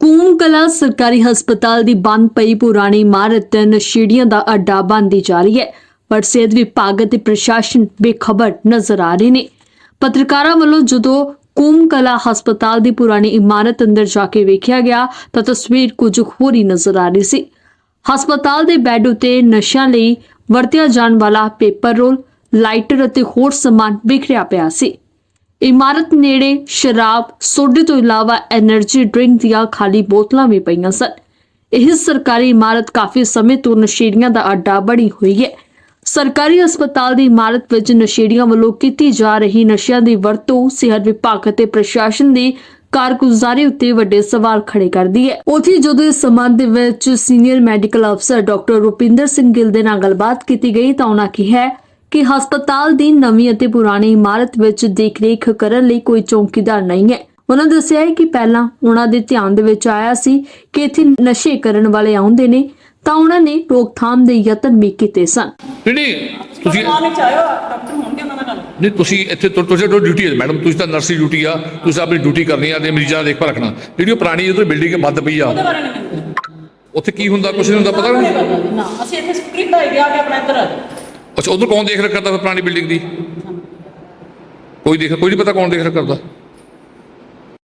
ਕੂਮ ਕਲਾ ਸਰਕਾਰੀ ਹਸਪਤਾਲ ਦੀ ਬੰਦ ਪਈ ਪੁਰਾਣੀ ਇਮਾਰਤ ਨਸ਼ੇੜੀਆਂ ਦਾ ਅੱਡਾ ਬਣਦੀ ਜਾ ਰਹੀ ਹੈ, ਪਰ ਸਿਹਤ ਵਿਭਾਗ ਅਤੇ ਪ੍ਰਸ਼ਾਸਨ ਬੇਖਬਰ ਨਜ਼ਰ ਆ ਰਹੇ ਨੇ। ਪੱਤਰਕਾਰਾਂ ਵੱਲੋਂ ਜਦੋਂ ਕੂਮ ਕਲਾ ਹਸਪਤਾਲ ਦੀ ਪੁਰਾਣੀ ਇਮਾਰਤ ਅੰਦਰ ਜਾ ਕੇ ਵੇਖਿਆ ਗਿਆ, ਤਾਂ ਤਸਵੀਰ ਕੁਝ ਹੋਰ ਹੀ ਨਜ਼ਰ ਆ ਰਹੀ ਸੀ। ਹਸਪਤਾਲ ਦੇ ਬੈੱਡ ਉਤੇ ਨਸ਼ਿਆਂ ਲਈ ਵਰਤਿਆ ਜਾਣ ਵਾਲਾ ਪੇਪਰ ਰੋਲ, ਲਾਈਟਰ ਅਤੇ ਹੋਰ ਸਮਾਨ ਵਿਖਰਿਆ ਪਿਆ ਸੀ। ਇਮਾਰਤ ਨੇੜੇ ਸ਼ਰਾਬ ਸੋਡੇ ਤੋਂ ਇਲਾਵਾ એનર્ਜੀ ਡਰਿੰਕ ਦੀਆਂ ਖਾਲੀ ਬੋਤਲਾਂ ਵੀ ਪਈਆਂ ਸਨ। ਇਹ ਸਰਕਾਰੀ ਇਮਾਰਤ ਕਾਫੀ ਸਮੇਂ ਤੋਂ ਨਸ਼ੇੜੀਆਂ ਦਾ ਅੱਡਾ ਬਣੀ ਹੋਈ ਹੈ। ਸਰਕਾਰੀ ਹਸਪਤਾਲ ਦੀ ਇਮਾਰਤ ਵਿੱਚ ਨਸ਼ੇੜੀਆਂ ਵੱਲੋਂ ਕੀਤੀ ਜਾ ਰਹੀ ਨਸ਼ਿਆਂ ਦੀ ਵਰਤੋਂ ਸਿਹਤ ਵਿਭਾਗ ਅਤੇ ਪ੍ਰਸ਼ਾਸਨ ਦੀ ਕਾਰਗੁਜ਼ਾਰੀ ਉੱਤੇ ਵੱਡੇ ਸਵਾਲ ਖੜੇ ਕਰਦੀ ਹੈ। ਉਥੇ ਜਦੋਂ ਇਸ ਸੰਬੰਧ ਵਿੱਚ ਸੀਨੀਅਰ ਮੈਡੀਕਲ ਅਫਸਰ ਡਾਕਟਰ ਰੁਪਿੰਦਰ ਸਿੰਘ ਗਿੱਲ ਦੇ ਨਾਲ ਗੱਲਬਾਤ ਕੀਤੀ ਗਈ ਤਾਂ ਉਹਨਾਂ ਕਿਹਾ ਕਿ ਹਸਪਤਾਲ ਦੀ ਨਵੀਂ ਅਤੇ ਪੁਰਾਣੀ ਇਮਾਰਤ ਵਿੱਚ ਦੇਖਰੇਖ ਕਰਨ ਲਈ ਕੋਈ ਚੌਕੀਦਾਰ ਨਹੀਂ ਹੈ। ਉਹਨਾਂ ਦੱਸਿਆ ਹੈ ਕਿ ਪਹਿਲਾਂ ਉਹਨਾਂ ਦੇ ਧਿਆਨ ਦੇ ਵਿੱਚ ਆਇਆ ਸੀ ਕਿ ਇੱਥੇ ਨਸ਼ੇ ਕਰਨ ਵਾਲੇ ਆਉਂਦੇ ਨੇ ਤਾਂ ਉਹਨਾਂ ਨੇ ਰੋਕਥਾਮ ਦੇ ਯਤਨ ਵੀ ਕੀਤੇ ਸਨ। ਨਹੀਂ ਤੁਸੀਂ ਮਾਂ ਵਿੱਚ ਆਇਓ ਡਾਕਟਰ ਹੋਣਗੇ ਉਹਨਾਂ ਨਾਲ। ਗੱਲ ਨਹੀਂ ਤੁਸੀਂ ਇੱਥੇ ਤੁਸੀਂ ਡਿਊਟੀ ਹੈ। ਮੈਡਮ ਤੁਸੀਂ ਤਾਂ ਨਰਸੀ ਡਿਊਟੀ ਆ। ਤੁਸੀਂ ਆਪਣੀ ਡਿਊਟੀ ਕਰਨੀ ਆ ਤੇ ਮਰੀਜ਼ਾਂ ਦਾ ਦੇਖਭਾਲ ਰੱਖਣਾ। ਜਿਹੜੀ ਉਹ ਪੁਰਾਣੀ ਉਧਰ ਬਿਲਡਿੰਗ ਬੰਦ ਪਈ ਆ। ਉੱਥੇ ਕੀ ਹੁੰਦਾ ਕੁਛ ਨਹੀਂ ਹੁੰਦਾ ਪਤਾ ਨਹੀਂ। ਨਾ ਅਸੀਂ ਇੱਥੇ ਸਕ੍ਰਿਪਟ ਆਈ ਗਿਆ ਕਿ ਆਪਣਾ ਇੱਧਰ ਆ। ਅੱਛਾ ਉਧਰ ਕੌਣ ਦੇਖ ਰੇਖ ਕਰਦਾ ਫਿਰ ਪੁਰਾਣੀ ਬਿਲਡਿੰਗ ਦੀ? ਕੋਈ ਦੇਖ ਕੋਈ ਨਹੀਂ ਪਤਾ ਕੌਣ ਦੇਖ ਰੇਖ ਕਰਦਾ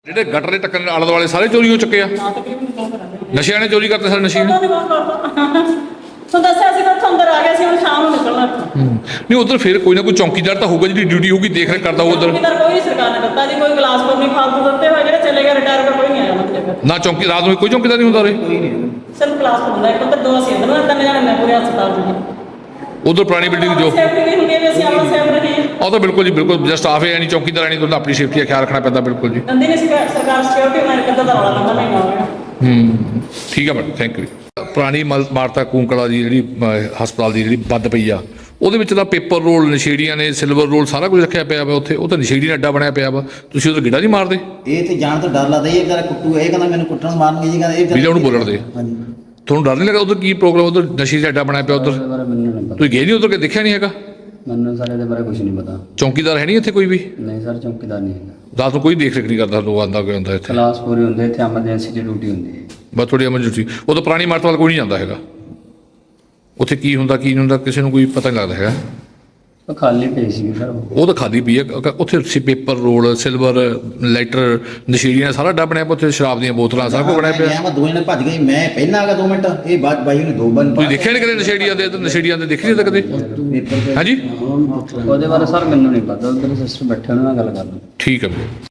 ਜਿਹੜੇ ਗਟਰ ਦੇ ਟੱਕਰ ਆਲੇ ਦੁਆਲੇ ਸਾਰੇ ਚੋਰੀ ਹੋ ਚੁੱਕੇ ਆ। ਦੋ ਨਸ਼ਿਆਂ ਨੇ ਚੋਰੀ ਕਰਤੇ ਸਾਰੇ ਨਸ਼ੇ। ਤੁਹਾਨੂੰ ਦੱਸਿਆ ਸੀ ਕਿ ਅੰਦਰ ਆ ਗਿਆ ਸੀ ਹੁਣ ਸ਼ਾਮ ਨੂੰ ਨਿਕਲਣਾ। ਨਹੀਂ ਉਧਰ ਫਿਰ ਕੋਈ ਨਾ ਕੋਈ ਚੌਕੀਦਾਰ ਤਾਂ ਹੋਊਗਾ ਜਿਹੜੀ ਡਿਊਟੀ ਹੋਊਗੀ ਦੇਖ ਰੇਖ ਕਰਦਾ ਉਧਰ। ਚੌਕੀਦਾਰ ਕੋਈ ਨਹੀਂ ਸਰਕਾਰ ਨੇ ਦਿੱਤਾ ਜੀ ਕੋਈ ਗਲਾਸ ਪਰ ਨਹੀਂ ਫਾਲਤੂ ਦਿੱਤੇ ਹੋਏ ਜਿਹੜੇ ਚਲੇ ਗਏ ਰਿਟਾਇਰ ਕਰ ਕੋਈ ਨਹੀਂ ਆਇਆ ਮਤਲਬ ਨਾ ਚੌਕੀ ਰਾਤ ਨੂੰ ਕੋਈ ਚੌਕੀਦਾਰ ਨਹੀਂ ਹੁੰਦਾ ਉਰੇ। ਸਿਰਫ ਗਲਾਸ ਹੁੰਦਾ ਇੱਕ ਉੱਧਰ ਦੋ ਅਸੀਂ ਇੱਧਰ ਤਿੰਨ ਜਣੇ ਨੇ ਪੂਰੇ ਹਸਪਤਾਲ ਜੀ ਉਧਰ ਪੁਰਾਣੀ ਬਿਲਡਿੰਗ ਜੋ ਸੇਫਟੀ ਵੀ ਹੁੰਦੀ ਹੈ ਵੀ ਅਸੀਂ ਆਪਣਾ ਸੇਫ ਰਹੀਏ ਉਹ ਤਾਂ ਬਿਲਕੁਲ ਜੀ ਬਿਲਕੁਲ ਜਸਟ ਆਫ ਹੈ ਨਹੀਂ ਚੌਕੀਦਾਰ ਨਹੀਂ ਤੁਹਾਨੂੰ ਆਪਣੀ ਸੇਫਟੀ ਦਾ ਖਿਆਲ ਰੱਖਣਾ ਪੈਂਦਾ ਬਿਲਕੁਲ ਜੀ। ਨੇ ਸਰਕਾਰ ਸਿਕਿਉਰਿਟੀ ਦਾ ਰੌਲਾ ਹੂੰ ਠੀਕ ਹੈ ਮੈਡਮ ਥੈਂਕ ਯੂ ਪੁਰਾਣੀ ਮਾਰਤਾ ਕੂੰਕਲਾ ਦੀ ਜਿਹੜੀ ਹਸਪਤਾਲ ਦੀ ਜਿਹੜੀ ਬੰਦ ਪਈ ਆ ਉਹਦੇ ਵਿੱਚ ਤਾਂ ਪੇਪਰ ਰੋਲ ਨਸ਼ੇੜੀਆਂ ਨੇ ਸਿਲਵਰ ਰੋਲ ਸਾਰਾ ਕੁਝ ਰੱਖਿਆ ਪਿਆ ਵਾ ਉੱਥੇ ਉਹ ਤਾਂ ਨਸ਼ੇੜੀ ਨੇ ਅੱਡਾ ਬਣਿਆ ਪਿਆ ਵਾ। ਤੁਸੀਂ ਉਹਦਾ ਗਿੱਡਾ ਨਹੀਂ ਮਾਰਦੇ? ਇਹ ਤੇ ਜਾਣ ਤੋਂ ਡਰ ਲੱਗਦਾ ਇਹ ਵਿਚਾਰਾ ਕੁੱਟੂ ਇਹ ਕਹਿੰਦਾ ਮੈਨੂੰ ਕੁੱਟਣ ਮਾਰਨਗੇ ਜੀ ਕਹਿੰਦਾ ਇਹ ਵੀ ਉਹਨੂੰ ਬੋਲਣ ਦੇ। ਹਾਂਜੀ। ਤੁਹਾਨੂੰ ਡਰ ਨਹੀਂ ਲੱਗਾ ਉਧਰ ਕੀ ਪ੍ਰੋਗਰਾਮ ਉਧਰ ਨਸ਼ੇ ਦਾ ਅੱਡਾ ਬਣਿਆ ਪਿਆ ਉਧਰ? ਇਹਦੇ ਬਾਰੇ ਮੈਨੂੰ ਨਹੀਂ ਪਤਾ। ਤੁਸੀਂ ਗਏ ਨਹੀਂ ਉਧਰ ਕਿ ਦੇਖਿਆ ਨਹੀਂ ਹੈਗਾ? ਮੈਨੂੰ ਸਰ ਇਹਦੇ ਬਾਰੇ ਕੁਝ ਨਹੀਂ ਪਤਾ। ਚੌਕੀਦਾਰ ਹੈ ਨਹੀਂ ਇੱਥੇ ਕੋਈ ਵੀ? ਨਹੀਂ ਸਰ ਚੌਕੀਦਾਰ ਨਹੀਂ ਹੈਗਾ। ਰਾਤ ਨੂੰ ਕੋਈ ਦੇਖ ਰੇਖ ਨਹੀਂ ਕਰਦਾ ਲੋਕ ਆਂਦਾ ਕੋਈ ਹੁੰਦਾ ਇੱਥੇ। ਕਲਾਸ ਪੂਰੀ ਹੁੰਦੇ ਇੱਥੇ ਐਮਰਜੈਂਸੀ ਦੀ ਡਿਊਟੀ ਹੁੰਦੀ ਹੈ। ਬਸ ਥੋੜੀ ਐਮਰਜੈਂਸੀ ਉਹ ਤਾਂ ਪੁਰਾਣੀ ਮਾਰਤ ਵੱਲ ਕੋਈ ਨਹੀਂ ਜਾਂਦਾ ਹੈਗਾ। ਉੱਥੇ ਕੀ ਹੁੰਦਾ ਕੀ ਨਹੀਂ ਹੁੰਦਾ ਕਿਸੇ ਨੂੰ ਕੋਈ ਪਤਾ ਨਹੀਂ ਲੱਗਦਾ ਹੈਗਾ। ਉਹ ਖਾਲੀ ਪਈ ਸੀ ਸਰ ਉਹ। ਉਹ ਤਾਂ ਖਾਦੀ ਪਈ ਹੈ ਕ- ਉੱਥੇ ਸੀ ਪੇਪਰ ਰੋਲ ਸਿਲਵਰ ਲਾਈਟਰ ਨਸ਼ੀੜੀਆਂ ਸਾਰਾ ਅੱਡਾ ਬਣਿਆ ਪਿਆ ਉੱਥੇ ਸ਼ਰਾਬ ਦੀਆਂ ਬੋਤਲਾਂ ਸਾਰਾ ਕੁਝ ਬਣਿਆ ਪਿਆ। ਮੈਂ ਦੋ ਜਣੇ ਭੱਜ ਗਏ। ਮੈਂ ਪਹਿਲਾਂ ਆ ਗਿਆ 2 ਮਿੰਟ। ਇਹ ਬਾਅਦ ਬਾਈ ਨੇ ਦੋ ਬਨ ਤੁਸੀਂ ਦੇਖਿਆ ਨਹੀਂ ਕਦੇ ਨਸ਼ੇੜੀਆਂ ਦੇ ਤੇ ਨਸ਼ੇੜੀਆਂ ਦੇ ਦੇਖੀ ਨਹੀਂ ਕਦੇ ਪੇਪਰ ਤੇ ਹਾਂਜੀ? ਉਹਦੇ ਬਾਰੇ ਸਰ ਮੈਨੂੰ ਨਹੀਂ ਪਤਾ। ਉਧਰ ਸਿਸਟਰ ਬੈਠੇ ਉਹਨਾਂ ਨਾਲ ਗੱਲ ਕਰ ਲਓ। ਠੀਕ ਹੈ ਵੀਰੇ।